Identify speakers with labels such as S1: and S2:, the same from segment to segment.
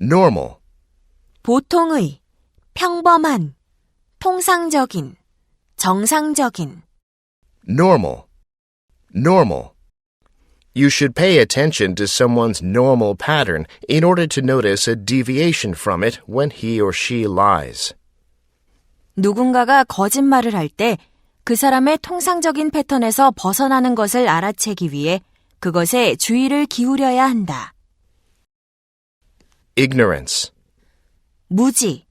S1: normal,
S2: 보통의, 평범한, 통상적인, 정상적인,
S1: normal, normal. You should pay attention to someone's normal pattern in order to notice a deviation from it when he or she lies.
S2: 누군가가 거짓말을 할 때 그 사람의 통상적인 패턴에서 벗어나는 것을 알아채기 위해 그것에 주의를 기울여야 한다.
S1: Ignorance,
S2: 무지,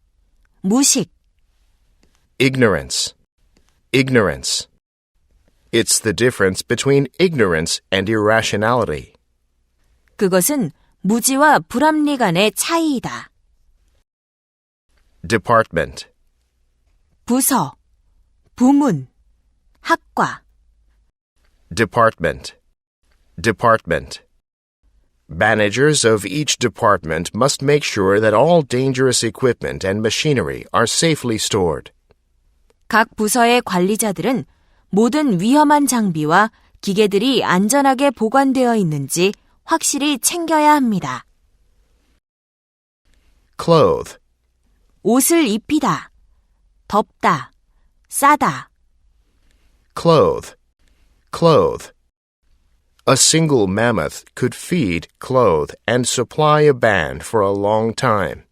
S2: 무식,
S1: ignorance, ignorance. It's the difference between ignorance and irrationality.
S2: 그것은 무지와 불합리 간의 차이이다.
S1: Department,
S2: 부서, 부문, 학과,
S1: department, department. Managers of each department must make sure that all dangerous equipment and machinery are safely stored.
S2: 각 부서의 관리자들은 모든 위험한 장비와 기계들이 안전하게 보관되어 있는지 확실히 챙겨야 합니다.
S1: Clothe,
S2: 옷을 입히다, 덥다, 싸다,
S1: clothe, clothe. A single mammoth could feed, clothe, and supply a band for a long time.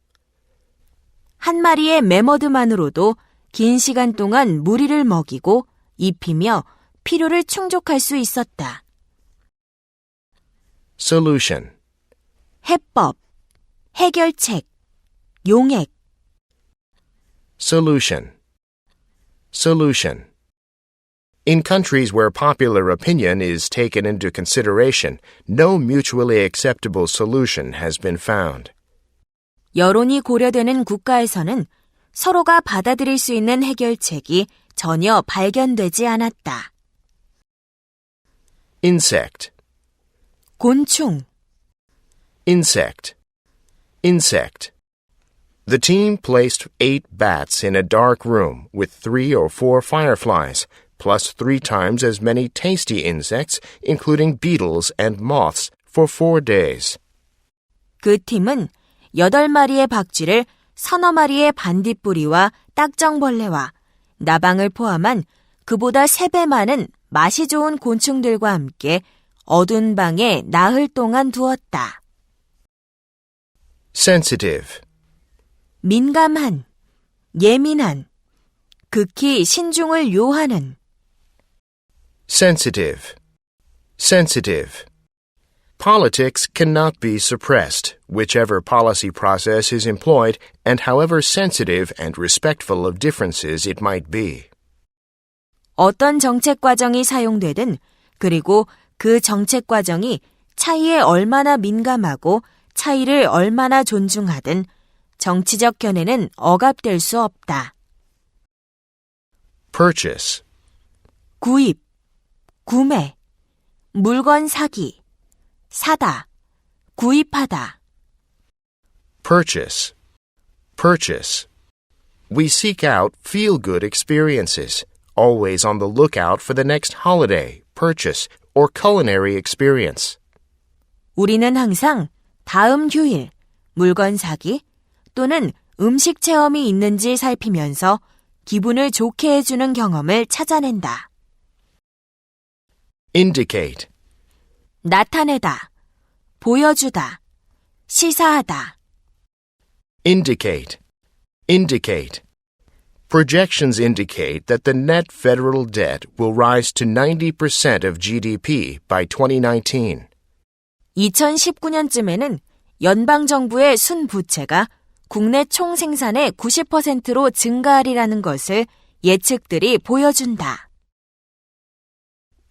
S2: 한 마리의 매머드만으로도 긴 시간 동안 무리를 먹이고 입히며 필요를 충족할 수 있었다.
S1: Solution,
S2: 해법, 해결책, 용액,
S1: solution, solution. In countries where popular opinion is taken into consideration, no mutually acceptable solution has been found.
S2: 여론이 고려되는 국가에서는 서로가 받아들일 수 있는 해결책이 전혀 발견되지 않았다.
S1: Insect,
S2: 곤충,
S1: insect, insect. The team placed eight bats in a dark room with three or four fireflies, plus three times as many tasty insects, including beetles and moths, for four days.
S2: 그 팀은 8마리의 박쥐를 서너 마리의 반딧불이와 딱정벌레와 나방을 포함한 그보다 3배 많은 맛이 좋은 곤충들과 함께 어두운 방에 나흘 동안 두었다.
S1: Sensitive,
S2: 민감한, 예민한, 극히 신중을 요하는,
S1: sensitive, sensitive. Politics cannot be suppressed, whichever policy process is employed, and however sensitive and respectful of differences it might be.
S2: 어떤 정책 과정이 사용되든 그리고 그 정책 과정이 차이에 얼마나 민감하고 차이를 얼마나 존중하든 정치적 견해는 억압될 수 없다.
S1: Purchase,
S2: 구입, 구매, 물건 사기, 사다, 구입하다,
S1: purchase, purchase. We seek out feel good experiences, always on the lookout for the next holiday, purchase, or culinary experience.
S2: 우리는 항상 다음 휴일 물건 사기 또는 음식 체험이 있는지 살피면서 기분을 좋게 해주는 경험을 찾아낸다.
S1: Indicate,
S2: 나타내다, 보여주다, 시사하다,
S1: indicate, indicate. Projections indicate that the net federal debt will rise to 90% of GDP by 2019.
S2: 2019년쯤에는 연방 정부의 순부채가 국내 총 생산의 90%로 증가하리라는 것을 예측들이 보여준다.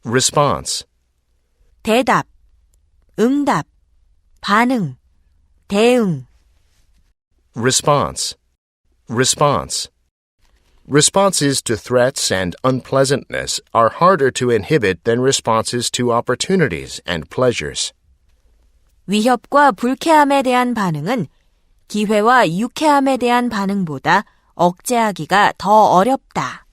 S1: Response,
S2: 대답, 응답, 반응, 대응,
S1: response, response. Responses to threats and unpleasantness are harder to inhibit than responses to opportunities and pleasures.
S2: 위협과 불쾌함에 대한 반응은 기회와 유쾌함에 대한 반응보다 억제하기가 더 어렵다.